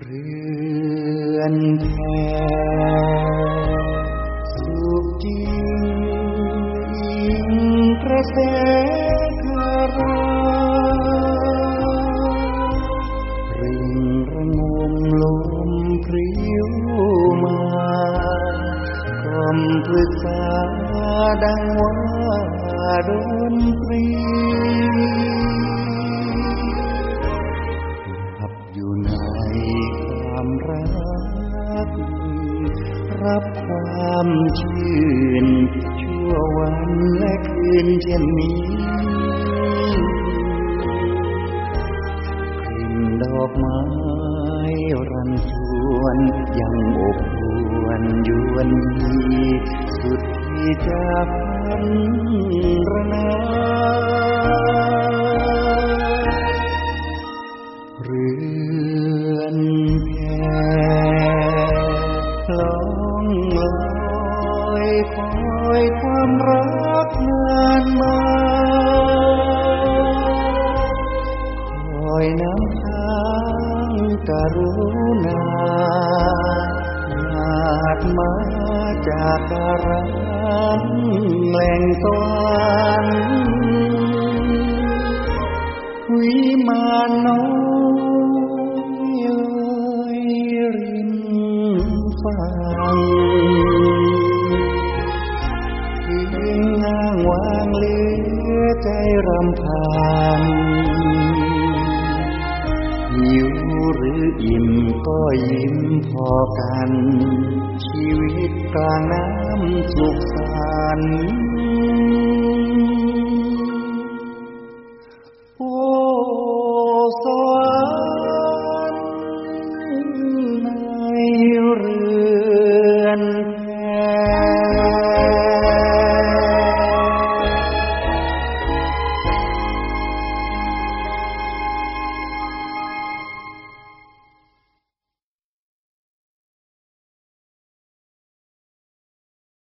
ព្រឿនផែសុខជាប្រសេការរិញរងមលំព្រាវមកកំព្រឹក្សាដងវ៉ាដូនព្រា รับความชื่น ชั่ววันและคืนเช่นนี้กลิ่นดอกไม้รันจวนยังอบอวนยวนยีสุดที่จะพันระนา อยคอยความรักนานมา คอยน้ำค้างกรุณาหาดมาจากการังแหล่งสวรรค์ วิมานน้อย างเหลือใจรำพันหิวหรืออิ่มก็ยิ้มพอกัน ชีวิตกลางน้ำสุขสันต์